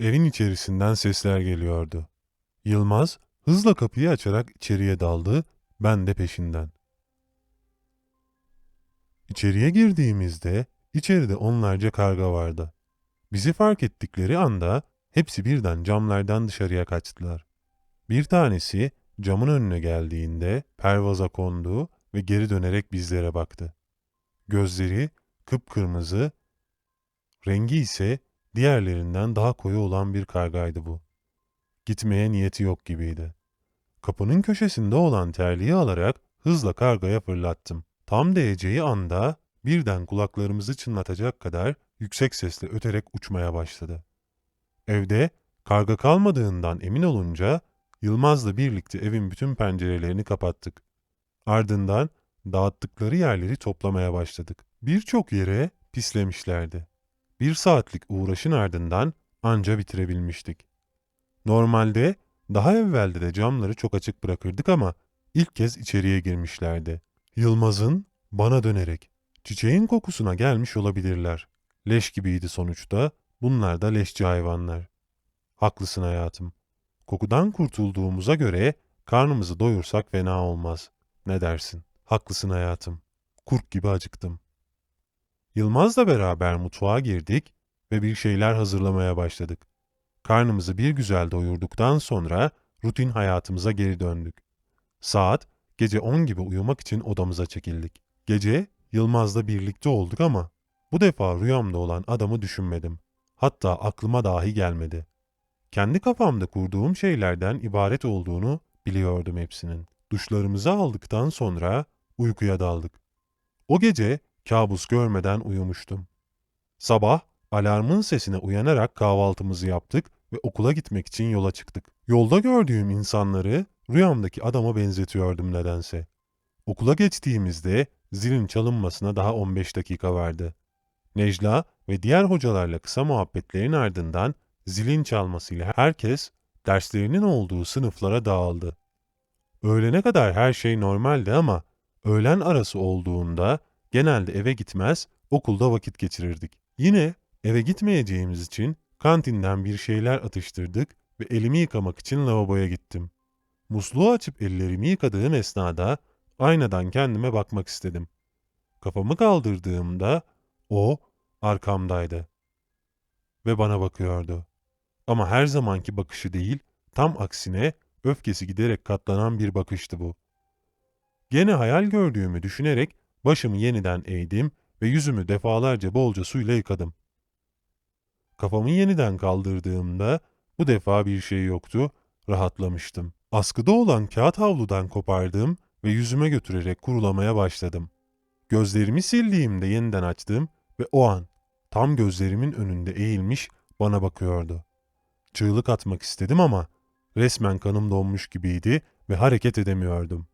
Evin içerisinden sesler geliyordu. Yılmaz hızla kapıyı açarak içeriye daldı, ben de peşinden. İçeriye girdiğimizde içeride onlarca karga vardı. Bizi fark ettikleri anda hepsi birden camlardan dışarıya kaçtılar. Bir tanesi camın önüne geldiğinde pervaza kondu ve geri dönerek bizlere baktı. Gözleri kıpkırmızı, rengi ise diğerlerinden daha koyu olan bir kargaydı bu. Gitmeye niyeti yok gibiydi. Kapının köşesinde olan terliği alarak hızla kargaya fırlattım. Tam değeceği anda birden kulaklarımızı çınlatacak kadar yüksek sesle öterek uçmaya başladı. Evde karga kalmadığından emin olunca Yılmaz'la birlikte evin bütün pencerelerini kapattık. Ardından dağıttıkları yerleri toplamaya başladık. Birçok yere pislemişlerdi. Bir saatlik uğraşın ardından anca bitirebilmiştik. Normalde daha evvelde de camları çok açık bırakırdık ama ilk kez içeriye girmişlerdi. Yılmaz'ın bana dönerek çiçeğin kokusuna gelmiş olabilirler. Leş gibiydi sonuçta. Bunlar da leşçi hayvanlar. Haklısın hayatım. Kokudan kurtulduğumuza göre karnımızı doyursak fena olmaz. Ne dersin? Haklısın hayatım. Kurt gibi acıktım. Yılmaz'la beraber mutfağa girdik ve bir şeyler hazırlamaya başladık. Karnımızı bir güzel doyurduktan sonra rutin hayatımıza geri döndük. Saat gece 10 gibi uyumak için odamıza çekildik. Gece Yılmaz'la birlikte olduk ama bu defa rüyamda olan adamı düşünmedim. Hatta aklıma dahi gelmedi. Kendi kafamda kurduğum şeylerden ibaret olduğunu biliyordum hepsinin. Duşlarımızı aldıktan sonra uykuya daldık. O gece kabus görmeden uyumuştum. Sabah alarmın sesine uyanarak kahvaltımızı yaptık ve okula gitmek için yola çıktık. Yolda gördüğüm insanları rüyamdaki adama benzetiyordum nedense. Okula geçtiğimizde zilin çalınmasına daha 15 dakika vardı. Necla ve diğer hocalarla kısa muhabbetlerin ardından zilin çalmasıyla herkes derslerinin olduğu sınıflara dağıldı. Öğlene kadar her şey normaldi ama öğlen arası olduğunda genelde eve gitmez, okulda vakit geçirirdik. Yine eve gitmeyeceğimiz için kantinden bir şeyler atıştırdık ve elimi yıkamak için lavaboya gittim. Musluğu açıp ellerimi yıkadığım esnada aynadan kendime bakmak istedim. Kafamı kaldırdığımda o arkamdaydı ve bana bakıyordu. Ama her zamanki bakışı değil, tam aksine öfkesi giderek katlanan bir bakıştı bu. Gene hayal gördüğümü düşünerek başımı yeniden eğdim ve yüzümü defalarca bolca suyla yıkadım. Kafamı yeniden kaldırdığımda bu defa bir şey yoktu, rahatlamıştım. Askıda olan kağıt havludan kopardım ve yüzüme götürerek kurulamaya başladım. Gözlerimi sildiğimde yeniden açtım ve o an tam gözlerimin önünde eğilmiş bana bakıyordu. Çığlık atmak istedim ama resmen kanım donmuş gibiydi ve hareket edemiyordum.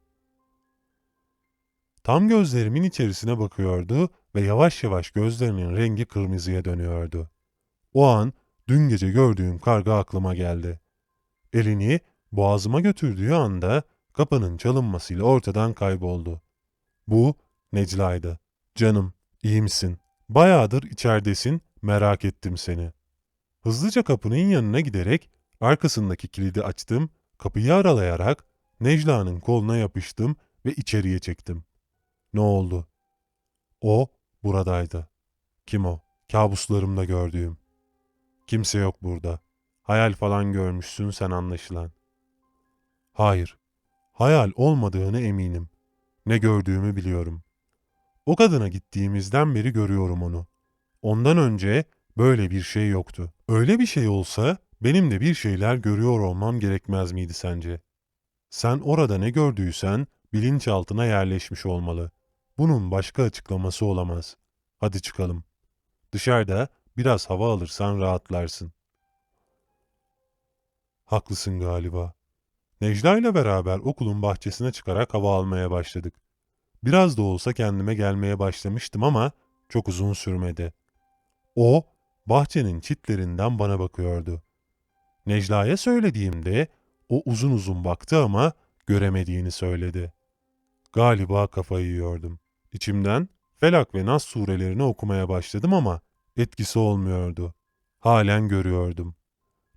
Tam gözlerimin içerisine bakıyordu ve yavaş yavaş gözlerinin rengi kırmızıya dönüyordu. O an dün gece gördüğüm karga aklıma geldi. Elini boğazıma götürdüğü anda kapının çalınmasıyla ortadan kayboldu. Bu Necla'ydı. Canım, iyi misin? Bayağıdır içeridesin, merak ettim seni. Hızlıca kapının yanına giderek arkasındaki kilidi açtım, kapıyı aralayarak Necla'nın koluna yapıştım ve içeriye çektim. Ne oldu? O buradaydı. Kim o? Kabuslarımda gördüğüm. Kimse yok burada. Hayal falan görmüşsün sen anlaşılan. Hayır, hayal olmadığını eminim. Ne gördüğümü biliyorum. O kadına gittiğimizden beri görüyorum onu. Ondan önce böyle bir şey yoktu. Öyle bir şey olsa benim de bir şeyler görüyor olmam gerekmez miydi sence? Sen orada ne gördüysen bilinçaltına yerleşmiş olmalı. Bunun başka açıklaması olamaz. Hadi çıkalım. Dışarıda biraz hava alırsan rahatlarsın. Haklısın galiba. Necla ile beraber okulun bahçesine çıkarak hava almaya başladık. Biraz da olsa kendime gelmeye başlamıştım ama çok uzun sürmedi. O, bahçenin çitlerinden bana bakıyordu. Necla'ya söylediğimde o uzun uzun baktı ama göremediğini söyledi. Galiba kafayı yiyordum. İçimden Felak ve Nas surelerini okumaya başladım ama etkisi olmuyordu. Halen görüyordum.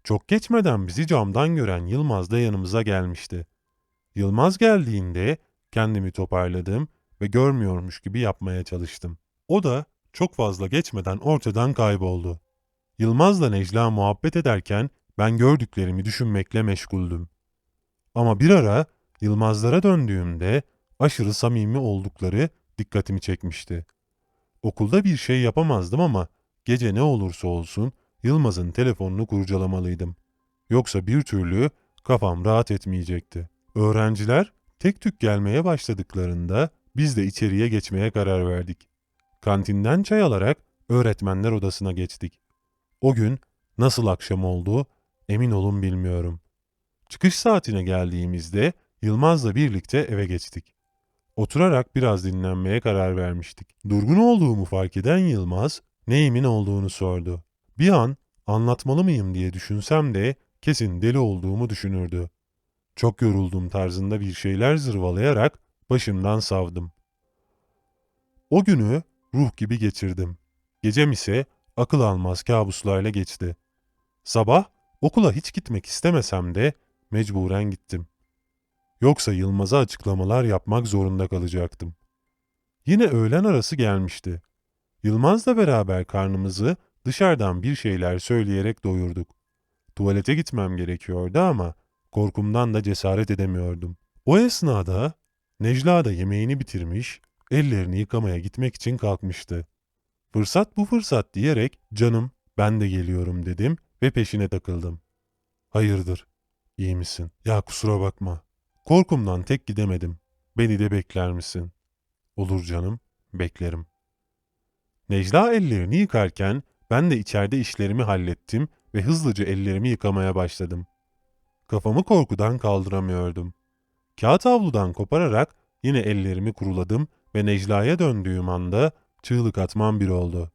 Çok geçmeden bizi camdan gören Yılmaz da yanımıza gelmişti. Yılmaz geldiğinde kendimi toparladım ve görmüyormuş gibi yapmaya çalıştım. O da çok fazla geçmeden ortadan kayboldu. Yılmaz'la Necla muhabbet ederken ben gördüklerimi düşünmekle meşguldüm. Ama bir ara Yılmazlara döndüğümde aşırı samimi oldukları dikkatimi çekmişti. Okulda bir şey yapamazdım ama gece ne olursa olsun Yılmaz'ın telefonunu kurcalamalıydım. Yoksa bir türlü kafam rahat etmeyecekti. Öğrenciler tek tük gelmeye başladıklarında biz de içeriye geçmeye karar verdik. Kantinden çay alarak öğretmenler odasına geçtik. O gün nasıl akşam oldu emin olun bilmiyorum. Çıkış saatine geldiğimizde Yılmaz'la birlikte eve geçtik. Oturarak biraz dinlenmeye karar vermiştik. Durgun olduğumu fark eden Yılmaz neyimin olduğunu sordu. Bir an anlatmalı mıyım diye düşünsem de kesin deli olduğumu düşünürdü. Çok yoruldum tarzında bir şeyler zırvalayarak başımdan savdım. O günü ruh gibi geçirdim. Gecem ise akıl almaz kabuslarla geçti. Sabah okula hiç gitmek istemesem de mecburen gittim. Yoksa Yılmaz'a açıklamalar yapmak zorunda kalacaktım. Yine öğlen arası gelmişti. Yılmaz'la beraber karnımızı dışarıdan bir şeyler söyleyerek doyurduk. Tuvalete gitmem gerekiyordu ama korkumdan da cesaret edemiyordum. O esnada Necla da yemeğini bitirmiş, ellerini yıkamaya gitmek için kalkmıştı. Fırsat bu fırsat diyerek canım ben de geliyorum dedim ve peşine takıldım. Hayırdır, iyi misin? Ya kusura bakma. Korkumdan tek gidemedim. Beni de bekler misin? Olur canım, beklerim. Necla ellerini yıkarken ben de içeride işlerimi hallettim ve hızlıca ellerimi yıkamaya başladım. Kafamı korkudan kaldıramıyordum. Kağıt havludan kopararak yine ellerimi kuruladım ve Necla'ya döndüğüm anda çığlık atmam bir oldu.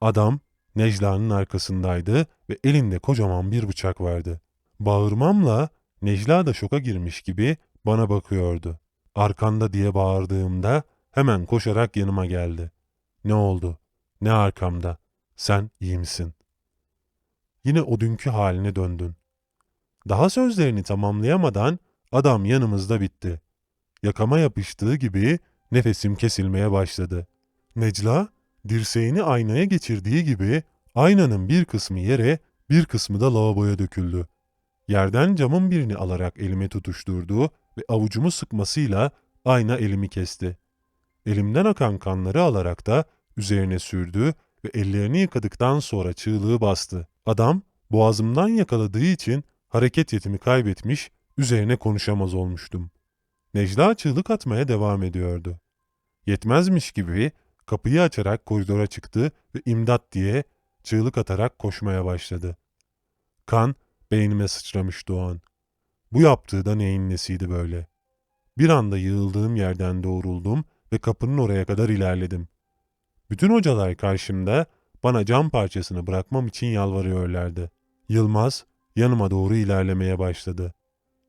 Adam Necla'nın arkasındaydı ve elinde kocaman bir bıçak vardı. Bağırmamla Necla da şoka girmiş gibi bana bakıyordu. Arkanda diye bağırdığımda hemen koşarak yanıma geldi. Ne oldu? Ne arkamda? Sen iyi misin? Yine o dünkü haline döndün. Daha sözlerini tamamlayamadan adam yanımızda bitti. Yakama yapıştığı gibi nefesim kesilmeye başladı. Necla, dirseğini aynaya geçirdiği gibi aynanın bir kısmı yere, bir kısmı da lavaboya döküldü. Yerden camın birini alarak elime tutuşturdu ve avucumu sıkmasıyla ayna elimi kesti. Elimden akan kanları alarak da üzerine sürdü ve ellerini yıkadıktan sonra çığlığı bastı. Adam boğazımdan yakaladığı için hareket yetimi kaybetmiş, üzerine konuşamaz olmuştum. Necla çığlık atmaya devam ediyordu. Yetmezmiş gibi kapıyı açarak koridora çıktı ve imdat diye çığlık atarak koşmaya başladı. Kan beynime sıçramıştı o an. Bu yaptığı da neyin nesiydi böyle? Bir anda yığıldığım yerden doğruldum ve kapının oraya kadar ilerledim. Bütün hocalar karşımda bana cam parçasını bırakmam için yalvarıyorlardı. Yılmaz yanıma doğru ilerlemeye başladı.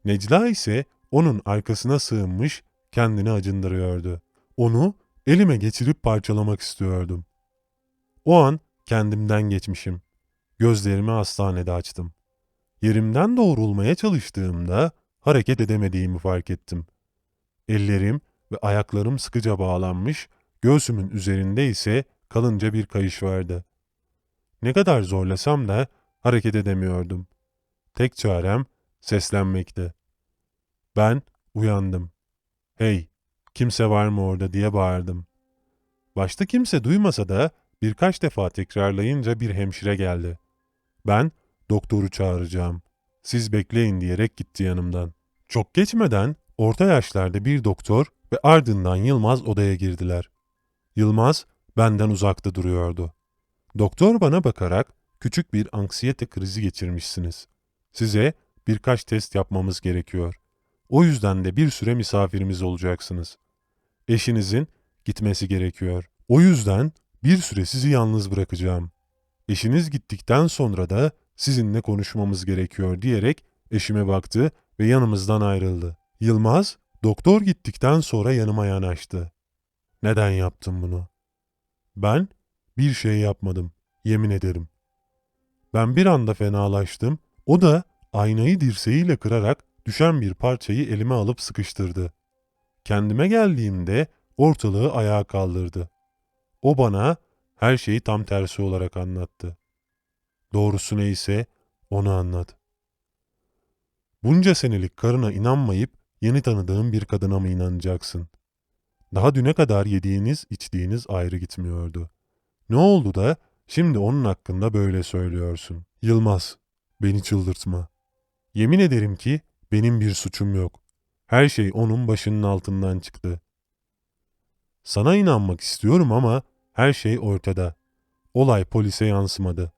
Necla ise onun arkasına sığınmış kendini acındırıyordu. Onu elime geçirip parçalamak istiyordum. O an kendimden geçmişim. Gözlerimi hastanede açtım. Yerimden doğrulmaya çalıştığımda hareket edemediğimi fark ettim. Ellerim ve ayaklarım sıkıca bağlanmış, göğsümün üzerinde ise kalınca bir kayış vardı. Ne kadar zorlasam da hareket edemiyordum. Tek çarem seslenmekti. Ben uyandım. Hey, kimse var mı orada diye bağırdım. Başta kimse duymasa da birkaç defa tekrarlayınca bir hemşire geldi. Ben doktoru çağıracağım. Siz bekleyin diyerek gitti yanımdan. Çok geçmeden orta yaşlarda bir doktor ve ardından Yılmaz odaya girdiler. Yılmaz benden uzakta duruyordu. Doktor bana bakarak küçük bir anksiyete krizi geçirmişsiniz. Size birkaç test yapmamız gerekiyor. O yüzden de bir süre misafirimiz olacaksınız. Eşinizin gitmesi gerekiyor. O yüzden bir süre sizi yalnız bırakacağım. Eşiniz gittikten sonra da sizinle konuşmamız gerekiyor diyerek eşime baktı ve yanımızdan ayrıldı. Yılmaz, doktor gittikten sonra yanıma yanaştı. Neden yaptın bunu? Ben bir şey yapmadım, yemin ederim. Ben bir anda fenalaştım. O da aynayı dirseğiyle kırarak düşen bir parçayı elime alıp sıkıştırdı. Kendime geldiğimde ortalığı ayağa kaldırdı. O bana her şeyi tam tersi olarak anlattı. Doğrusu neyse onu anlat. Bunca senelik karına inanmayıp yeni tanıdığın bir kadına mı inanacaksın? Daha düne kadar yediğiniz içtiğiniz ayrı gitmiyordu. Ne oldu da şimdi onun hakkında böyle söylüyorsun? Yılmaz, beni çıldırtma. Yemin ederim ki benim bir suçum yok. Her şey onun başının altından çıktı. Sana inanmak istiyorum ama her şey ortada. Olay polise yansımadı.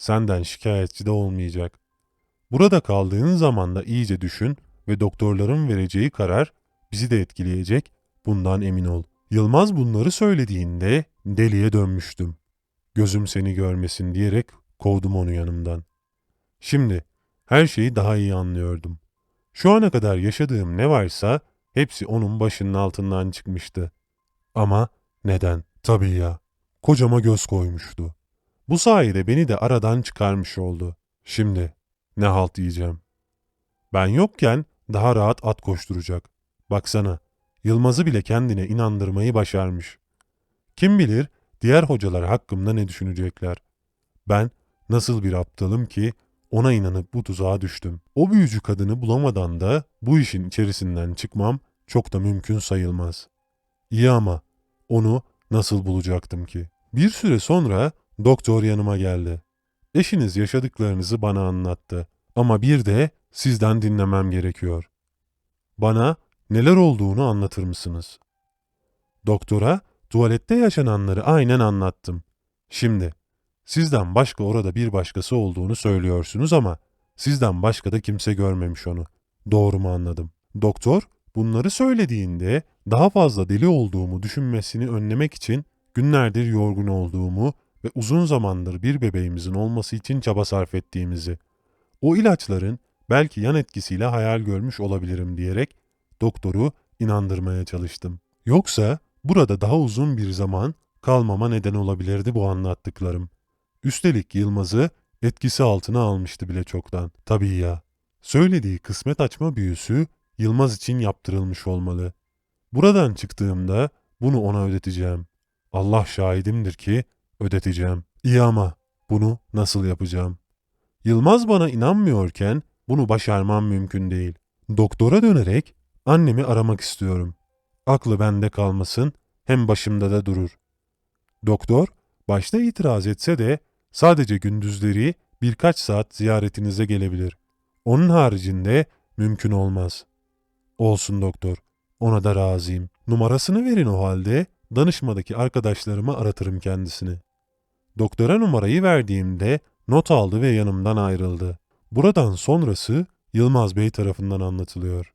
Senden şikayetçi de olmayacak. Burada kaldığın zaman da iyice düşün ve doktorların vereceği karar bizi de etkileyecek, bundan emin ol. Yılmaz bunları söylediğinde deliye dönmüştüm. Gözüm seni görmesin diyerek kovdum onu yanımdan. Şimdi her şeyi daha iyi anlıyordum. Şu ana kadar yaşadığım ne varsa hepsi onun başının altından çıkmıştı. Ama neden? Tabii ya. Kocama göz koymuştu. Bu sayede beni de aradan çıkarmış oldu. Şimdi ne halt yiyeceğim. Ben yokken daha rahat at koşturacak. Baksana, Yılmaz'ı bile kendine inandırmayı başarmış. Kim bilir diğer hocalar hakkımda ne düşünecekler. Ben nasıl bir aptalım ki ona inanıp bu tuzağa düştüm. O büyücü kadını bulamadan da bu işin içerisinden çıkmam çok da mümkün sayılmaz. İyi ama onu nasıl bulacaktım ki? Bir süre sonra doktor yanıma geldi. Eşiniz yaşadıklarınızı bana anlattı. Ama bir de sizden dinlemem gerekiyor. Bana neler olduğunu anlatır mısınız? Doktora tuvalette yaşananları aynen anlattım. Şimdi sizden başka orada bir başkası olduğunu söylüyorsunuz ama sizden başka da kimse görmemiş onu. Doğru mu anladım? Doktor bunları söylediğinde daha fazla deli olduğumu düşünmesini önlemek için günlerdir yorgun olduğumu ve uzun zamandır bir bebeğimizin olması için çaba sarf ettiğimizi, o ilaçların belki yan etkisiyle hayal görmüş olabilirim diyerek doktoru inandırmaya çalıştım. Yoksa burada daha uzun bir zaman kalmama neden olabilirdi bu anlattıklarım. Üstelik Yılmaz'ı etkisi altına almıştı bile çoktan. Tabii ya. Söylediği kısmet açma büyüsü Yılmaz için yaptırılmış olmalı. Buradan çıktığımda bunu ona ödeteceğim. Allah şahidimdir ki ödeteceğim. İyi ama bunu nasıl yapacağım? Yılmaz bana inanmıyorken bunu başarmam mümkün değil. Doktora dönerek annemi aramak istiyorum. Aklı bende kalmasın hem başımda da durur. Doktor başta itiraz etse de sadece gündüzleri birkaç saat ziyaretinize gelebilir. Onun haricinde mümkün olmaz. Olsun doktor. Ona da razıyım. Numarasını verin o halde. Danışmadaki arkadaşlarıma aratırım kendisini. Doktora numarayı verdiğimde not aldı ve yanımdan ayrıldı. Buradan sonrası Yılmaz Bey tarafından anlatılıyor.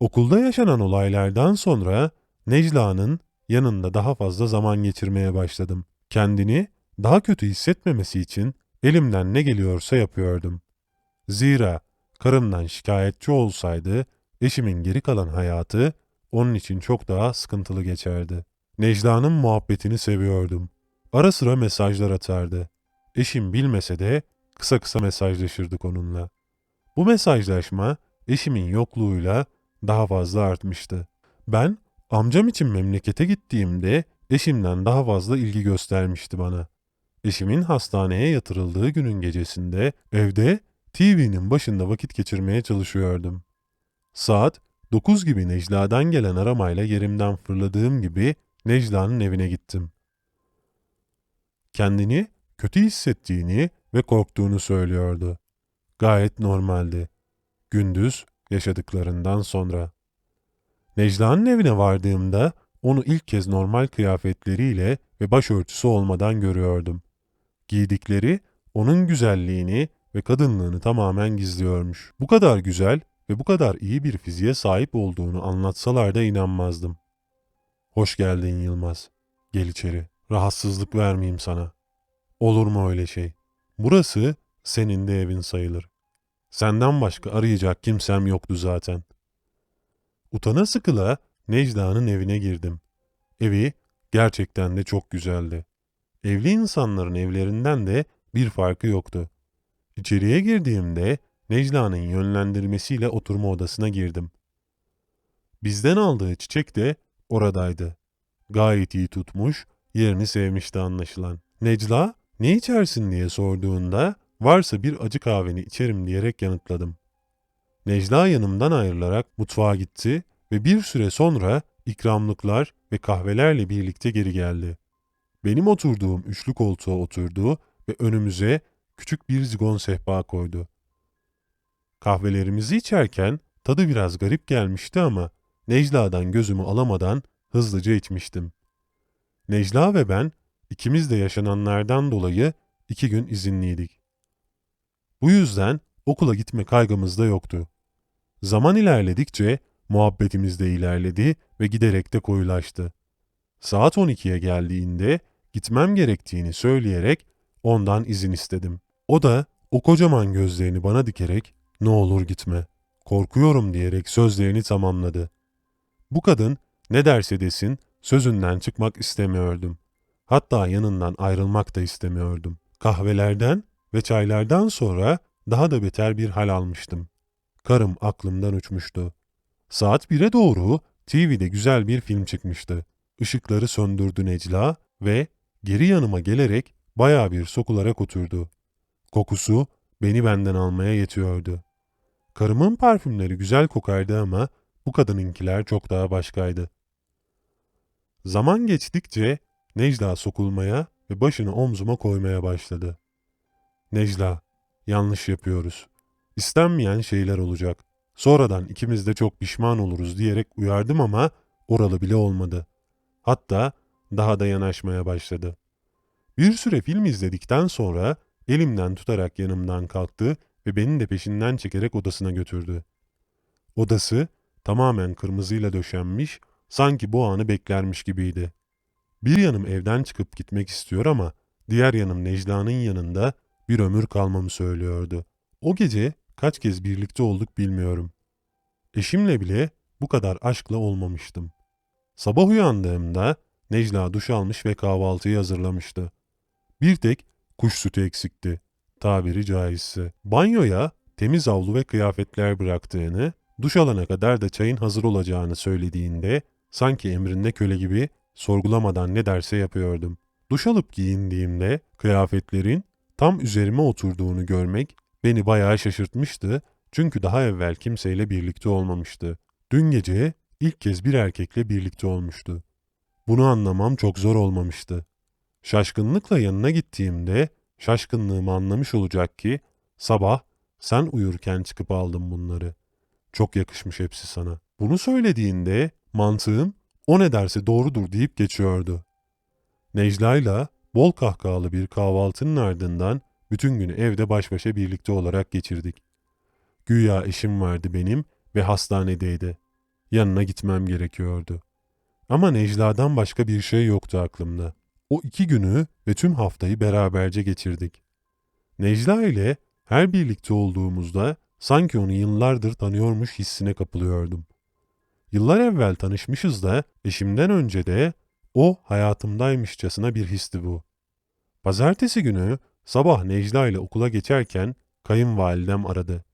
Okulda yaşanan olaylardan sonra Necla'nın yanında daha fazla zaman geçirmeye başladım. Kendini daha kötü hissetmemesi için elimden ne geliyorsa yapıyordum. Zira karımdan şikayetçi olsaydı eşimin geri kalan hayatı onun için çok daha sıkıntılı geçerdi. Necla'nın muhabbetini seviyordum. Ara sıra mesajlar atardı. Eşim bilmese de kısa kısa mesajlaşırdık onunla. Bu mesajlaşma eşimin yokluğuyla daha fazla artmıştı. Ben amcam için memlekete gittiğimde eşimden daha fazla ilgi göstermişti bana. Eşimin hastaneye yatırıldığı günün gecesinde evde TV'nin başında vakit geçirmeye çalışıyordum. Saat 9 gibi Necla'dan gelen aramayla yerimden fırladığım gibi Necla'nın evine gittim. Kendini kötü hissettiğini ve korktuğunu söylüyordu. Gayet normaldi. Gündüz yaşadıklarından sonra. Necla'nın evine vardığımda onu ilk kez normal kıyafetleriyle ve başörtüsü olmadan görüyordum. Giydikleri onun güzelliğini ve kadınlığını tamamen gizliyormuş. Bu kadar güzel ve bu kadar iyi bir fiziğe sahip olduğunu anlatsalar da inanmazdım. Hoş geldin Yılmaz. Gel içeri. Rahatsızlık vermeyeyim sana. Olur mu öyle şey? Burası senin de evin sayılır. Senden başka arayacak kimsem yoktu zaten. Utana sıkıla Necla'nın evine girdim. Evi gerçekten de çok güzeldi. Evli insanların evlerinden de bir farkı yoktu. İçeriye girdiğimde Necla'nın yönlendirmesiyle oturma odasına girdim. Bizden aldığı çiçek de oradaydı. Gayet iyi tutmuş, yerini sevmişti anlaşılan. Necla, ne içersin diye sorduğunda, varsa bir acı kahveni içerim diyerek yanıtladım. Necla yanımdan ayrılarak mutfağa gitti ve bir süre sonra ikramlıklar ve kahvelerle birlikte geri geldi. Benim oturduğum üçlü koltuğa oturdu ve önümüze küçük bir zigon sehpa koydu. Kahvelerimizi içerken tadı biraz garip gelmişti ama Necla'dan gözümü alamadan hızlıca içmiştim. Necla ve ben ikimiz de yaşananlardan dolayı iki gün izinliydik. Bu yüzden okula gitme kaygımız da yoktu. Zaman ilerledikçe muhabbetimiz de ilerledi ve giderek de koyulaştı. Saat 12'ye geldiğinde gitmem gerektiğini söyleyerek ondan izin istedim. O da o kocaman gözlerini bana dikerek ne olur gitme, korkuyorum diyerek sözlerini tamamladı. Bu kadın ne derse desin sözünden çıkmak istemiyordum. Hatta yanından ayrılmak da istemiyordum. Kahvelerden ve çaylardan sonra daha da beter bir hal almıştım. Karım aklımdan uçmuştu. Saat 1'e doğru TV'de güzel bir film çıkmıştı. Işıkları söndürdü Necla ve geri yanıma gelerek baya bir sokularak oturdu. Kokusu beni benden almaya yetiyordu. Karımın parfümleri güzel kokardı ama bu kadınınkiler çok daha başkaydı. Zaman geçtikçe Necla sokulmaya ve başını omzuma koymaya başladı. Necla, yanlış yapıyoruz. İstenmeyen şeyler olacak. Sonradan ikimiz de çok pişman oluruz diyerek uyardım ama oralı bile olmadı. Hatta daha da yanaşmaya başladı. Bir süre film izledikten sonra elimden tutarak yanımdan kalktı ve beni de peşinden çekerek odasına götürdü. Odası tamamen kırmızıyla döşenmiş, sanki bu anı beklermiş gibiydi. Bir yanım evden çıkıp gitmek istiyor ama diğer yanım Necla'nın yanında bir ömür kalmamı söylüyordu. O gece kaç kez birlikte olduk bilmiyorum. Eşimle bile bu kadar aşkla olmamıştım. Sabah uyandığımda Necla duş almış ve kahvaltıyı hazırlamıştı. Bir tek kuş sütü eksikti, tabiri caizse. Banyoya temiz havlu ve kıyafetler bıraktığını, duş alana kadar da çayın hazır olacağını söylediğinde sanki emrinde köle gibi sorgulamadan ne derse yapıyordum. Duş alıp giyindiğimde kıyafetlerin tam üzerime oturduğunu görmek beni bayağı şaşırtmıştı çünkü daha evvel kimseyle birlikte olmamıştı. Dün gece ilk kez bir erkekle birlikte olmuştu. Bunu anlamam çok zor olmamıştı. Şaşkınlıkla yanına gittiğimde şaşkınlığımı anlamış olacak ki sabah sen uyurken çıkıp aldım bunları. Çok yakışmış hepsi sana. Bunu söylediğinde mantığım o ne derse doğrudur deyip geçiyordu. Necla'yla bol kahkahalı bir kahvaltının ardından bütün günü evde baş başa birlikte olarak geçirdik. Güya eşim vardı benim ve hastanedeydi. Yanına gitmem gerekiyordu. Ama Necla'dan başka bir şey yoktu aklımda. O iki günü ve tüm haftayı beraberce geçirdik. Necla ile her birlikte olduğumuzda sanki onu yıllardır tanıyormuş hissine kapılıyordum. Yıllar evvel tanışmışız da eşimden önce de o hayatımdaymışçasına bir histi bu. Pazartesi günü sabah Necla ile okula geçerken kayınvalidem aradı.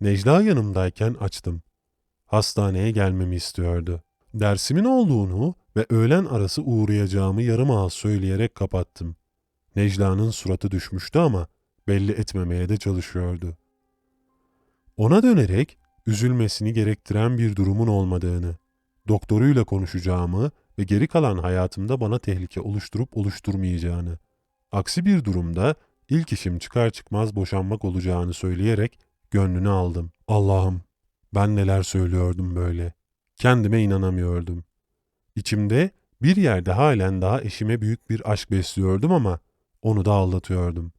Necla yanımdayken açtım. Hastaneye gelmemi istiyordu. Dersimin olduğunu ve öğlen arası uğrayacağımı yarım ağız söyleyerek kapattım. Necla'nın suratı düşmüştü ama belli etmemeye de çalışıyordu. Ona dönerek üzülmesini gerektiren bir durumun olmadığını, doktoruyla konuşacağımı ve geri kalan hayatımda bana tehlike oluşturup oluşturmayacağını, aksi bir durumda ilk işim çıkar çıkmaz boşanmak olacağını söyleyerek gönlünü aldım. Allah'ım ben neler söylüyordum böyle. Kendime inanamıyordum. İçimde bir yerde halen daha eşime büyük bir aşk besliyordum ama onu da aldatıyordum.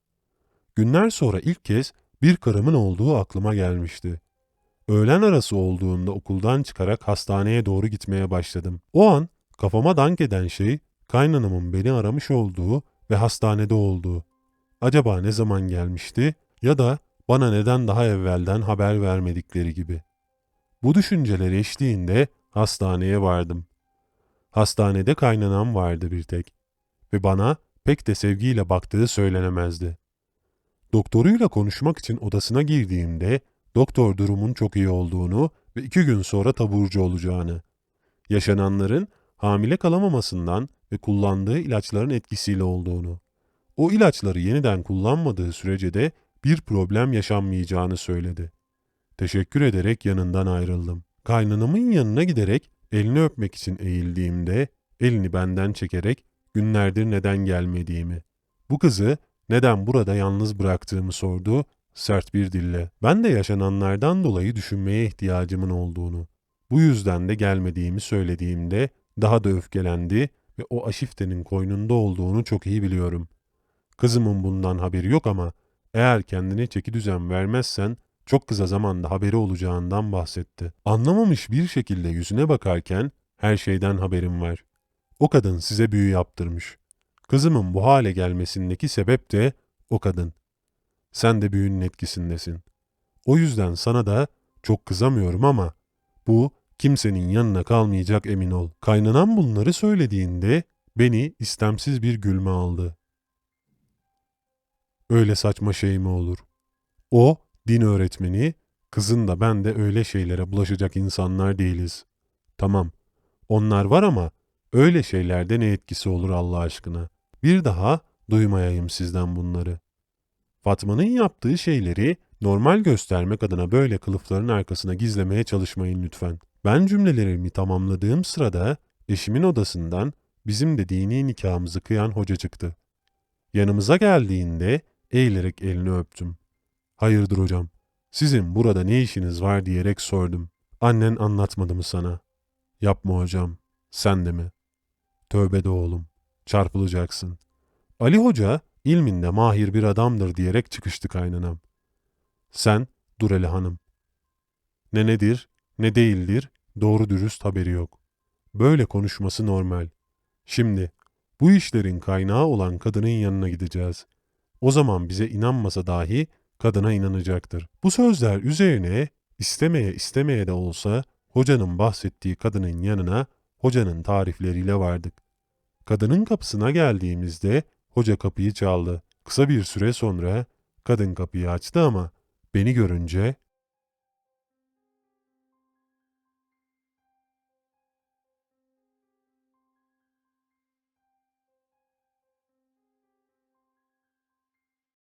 Günler sonra ilk kez bir karımın olduğu aklıma gelmişti. Öğlen arası olduğunda okuldan çıkarak hastaneye doğru gitmeye başladım. O an kafama dank eden şey kaynanamın beni aramış olduğu ve hastanede olduğu. Acaba ne zaman gelmişti ya da bana neden daha evvelden haber vermedikleri gibi. Bu düşünceler eşliğinde hastaneye vardım. Hastanede kaynanam vardı bir tek ve bana pek de sevgiyle baktığı söylenemezdi. Doktoruyla konuşmak için odasına girdiğimde doktor durumun çok iyi olduğunu ve iki gün sonra taburcu olacağını, yaşananların hamile kalamamasından ve kullandığı ilaçların etkisiyle olduğunu, o ilaçları yeniden kullanmadığı sürece de bir problem yaşanmayacağını söyledi. Teşekkür ederek yanından ayrıldım. Kaynanamın yanına giderek elini öpmek için eğildiğimde elini benden çekerek günlerdir neden gelmediğimi, bu kızı neden burada yalnız bıraktığımı sordu sert bir dille. Ben de yaşananlardan dolayı düşünmeye ihtiyacımın olduğunu, bu yüzden de gelmediğimi söylediğimde daha da öfkelendi ve o aşiftenin koynunda olduğunu çok iyi biliyorum. Kızımın bundan haberi yok ama eğer kendine çeki düzen vermezsen çok kısa zamanda haberi olacağından bahsetti. Anlamamış bir şekilde yüzüne bakarken her şeyden haberim var. O kadın size büyü yaptırmış. Kızımın bu hale gelmesindeki sebep de o kadın. Sen de büyünün etkisindesin. O yüzden sana da çok kızamıyorum ama bu kimsenin yanına kalmayacak emin ol. Kaynanam bunları söylediğinde beni istemsiz bir gülme aldı. Öyle saçma şey mi olur? O din öğretmeni, kızın da ben de öyle şeylere bulaşacak insanlar değiliz. Tamam, onlar var ama öyle şeylerde ne etkisi olur Allah aşkına? Bir daha duymayayım sizden bunları. Fatma'nın yaptığı şeyleri normal göstermek adına böyle kılıfların arkasına gizlemeye çalışmayın lütfen. Ben cümlelerimi tamamladığım sırada eşimin odasından bizim de dini nikahımızı kıyan hoca çıktı. Yanımıza geldiğinde eğilerek elini öptüm. Hayırdır hocam, sizin burada ne işiniz var diyerek sordum. Annen anlatmadı mı sana? Yapma hocam, sen de mi? Tövbe de oğlum, çarpılacaksın. Ali Hoca ilminde mahir bir adamdır diyerek çıkıştı kaynanam. Sen dur hele hanım. Ne nedir, ne değildir, doğru dürüst haberi yok. Böyle konuşması normal. Şimdi bu işlerin kaynağı olan kadının yanına gideceğiz. O zaman bize inanmasa dahi kadına inanacaktır. Bu sözler üzerine istemeye istemeye de olsa hocanın bahsettiği kadının yanına hocanın tarifleriyle vardık. Kadının kapısına geldiğimizde hoca kapıyı çaldı. Kısa bir süre sonra kadın kapıyı açtı ama beni görünce